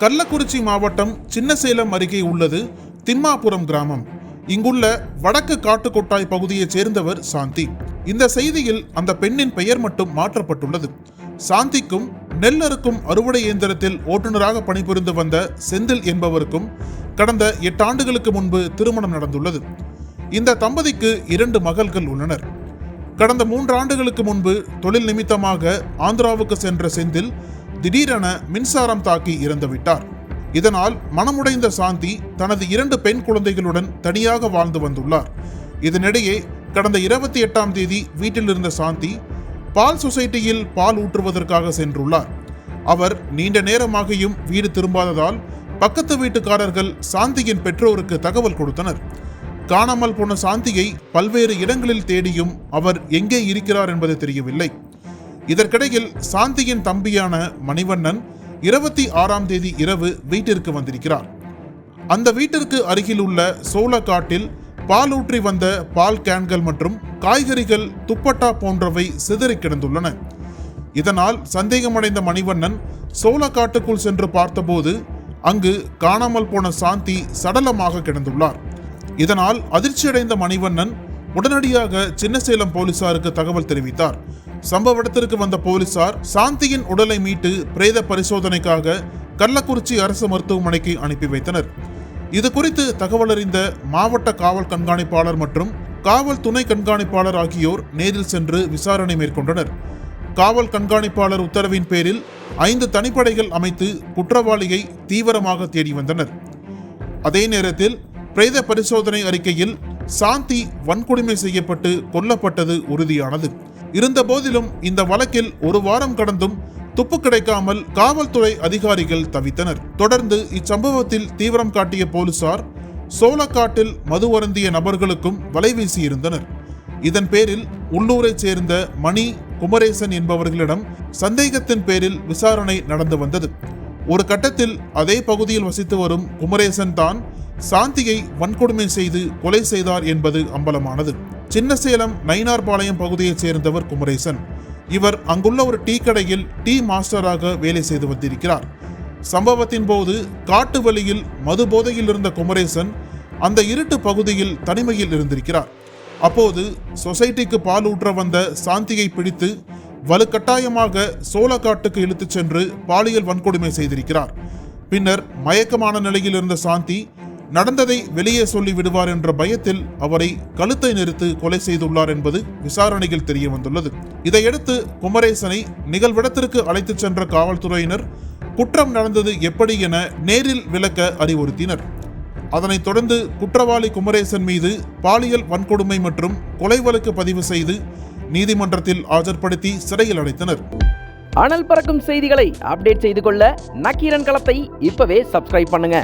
Kallakurichi மாவட்டம் சின்னசேலம் அருகே உள்ளது திம்மாபுரம் கிராமம். இங்குள்ள வடக்கு காட்டுக்கொட்டாய் பகுதியைச் சேர்ந்தவர் சாந்தி. இந்த செய்தியில் அந்த பெண்ணின் பெயர் மட்டும் மாற்றப்பட்டுள்ளது. சாந்திக்கும் நெல் அறுக்கும் அறுவடை இயந்திரத்தில் ஓட்டுநராக பணிபுரிந்து வந்த செந்தில் என்பவருக்கும் கடந்த எட்டு ஆண்டுகளுக்கு முன்பு திருமணம் நடந்துள்ளது. இந்த தம்பதிக்கு இரண்டு மகள்கள் உள்ளனர். கடந்த மூன்று ஆண்டுகளுக்கு முன்பு தொழில் நிமித்தமாக ஆந்திராவுக்கு சென்ற செந்தில் திடீரென மின்சாரம் தாக்கி இறந்துவிட்டார். இதனால் மனமுடைந்த சாந்தி தனது இரண்டு பெண் குழந்தைகளுடன் தனியாக வாழ்ந்து வந்துள்ளார். இதனிடையே கடந்த இருபத்தி எட்டாம் தேதி வீட்டில் இருந்த சாந்தி பால் சொசைட்டியில் பால் ஊற்றுவதற்காக சென்றுள்ளார். அவர் நீண்ட நேரமாகியும் வீடு திரும்பாததால் பக்கத்து வீட்டுக்காரர்கள் சாந்தியின் பெற்றோருக்கு தகவல் கொடுத்தனர். காணாமல் போன சாந்தியை பல்வேறு இடங்களில் தேடியும் அவர் எங்கே இருக்கிறார் என்பது தெரியவில்லை. இதற்கிடையில் சாந்தியின் தம்பியான மணிவண்ணன் இருபத்தி ஆறாம் தேதி இரவு வீட்டிற்கு வந்திருக்கிறார். அந்த வீட்டிற்கு அருகில் உள்ள சோளக்காட்டில் பாலூற்றி வந்த பால் கேன்கள் மற்றும் காய்கறிகள் துப்பட்டா போன்றவை சிதறி கிடந்துள்ளன. இதனால் சந்தேகமடைந்த மணிவண்ணன் சோளக்காட்டுக்குள் சென்று பார்த்தபோது அங்கு காணாமல் போன சாந்தி சடலமாக கிடந்துள்ளார். இதனால் அதிர்ச்சியடைந்த மணிவண்ணன் உடனடியாக சின்னசேலம் போலீசாருக்கு தகவல் தெரிவித்தார். சம்பவ இடத்திற்கு வந்த போலீசார் சாந்தியின் உடலை மீட்டு பிரேத பரிசோதனைக்காக கள்ளக்குறிச்சி அரசு மருத்துவமனைக்கு அனுப்பி வைத்தனர். இது குறித்து தகவல் அறிந்த மாவட்ட காவல் கண்காணிப்பாளர் மற்றும் காவல் துணை கண்காணிப்பாளர் ஆகியோர் நேரில் சென்று விசாரணை மேற்கொண்டனர். காவல் கண்காணிப்பாளர் உத்தரவின் பேரில் ஐந்து தனிப்படைகள் அமைத்து குற்றவாளியை தீவிரமாக தேடி வந்தனர். அதே நேரத்தில் பிரேத பரிசோதனை அறிக்கையில் சாந்தி வன்கொடுமை செய்யப்பட்டு கொல்லப்பட்டது உறுதியானது. இருந்த போதிலும் இந்த வழக்கில் ஒரு வாரம் கடந்தும் துப்பு கிடைக்காமல் காவல்துறை அதிகாரிகள் தவித்தனர். தொடர்ந்து இச்சம்பவத்தில் தீவிரம் காட்டிய போலீசார் சோளக்காட்டில் மது வருந்திய நபர்களுக்கும் வலை இருந்தனர். இதன் பேரில் உள்ளூரைச் சேர்ந்த மணி குமரேசன் என்பவர்களிடம் சந்தேகத்தின் பேரில் விசாரணை நடந்து வந்தது. ஒரு கட்டத்தில் அதே பகுதியில் வசித்து வரும் குமரேசன் தான் சாந்தியை வன்கொடுமை செய்து கொலை செய்தார் என்பது அம்பலமானது. சின்னசேலம் நயினார்பாளையம் பகுதியைச் சேர்ந்தவர் குமரேசன். இவர் அங்குள்ள ஒரு டீ கடையில் டீ மாஸ்டராக வேலை செய்து வந்திருக்கிறார். சம்பவத்தின் போது காட்டு வழியில் மது போதையில் இருந்த குமரேசன் அந்த இருட்டு பகுதியில் தனிமையில் இருந்திருக்கிறார். அப்போது சொசைட்டிக்கு பால் ஊற்ற வந்த சாந்தியை பிடித்து வலுக்கட்டாயமாக சோளக்காட்டுக்கு இழுத்துச் சென்று பாலியல் வன்கொடுமை செய்திருக்கிறார். பின்னர் மயக்கமான நிலையில் இருந்த சாந்தி நடந்ததை வெளியே சொல்லி விடுவார் என்ற பயத்தில் அவரை கழுத்தை நிறுத்து கொலை செய்துள்ளார் என்பது விசாரணையில் தெரிய வந்துள்ளது இதையடுத்து குமரேசனை நிகழ்விடத்திற்கு அழைத்துச் சென்ற காவல்துறையினர் குற்றம் நடந்தது எப்படி என நேரில் விளக்க அறிவுறுத்தினர். அதனைத் தொடர்ந்து குற்றவாளி குமரேசன் மீது பாலியல் வன்கொடுமை மற்றும் கொலை வழக்கு பதிவு செய்து நீதிமன்றத்தில் ஆஜர்படுத்தி சிறையில் அடைத்தனர். அனல் பறக்கும் செய்திகளை அப்டேட் செய்து கொள்ள நக்கீரன் களத்தை இப்பவே சப்ஸ்கிரைப் பண்ணுங்க.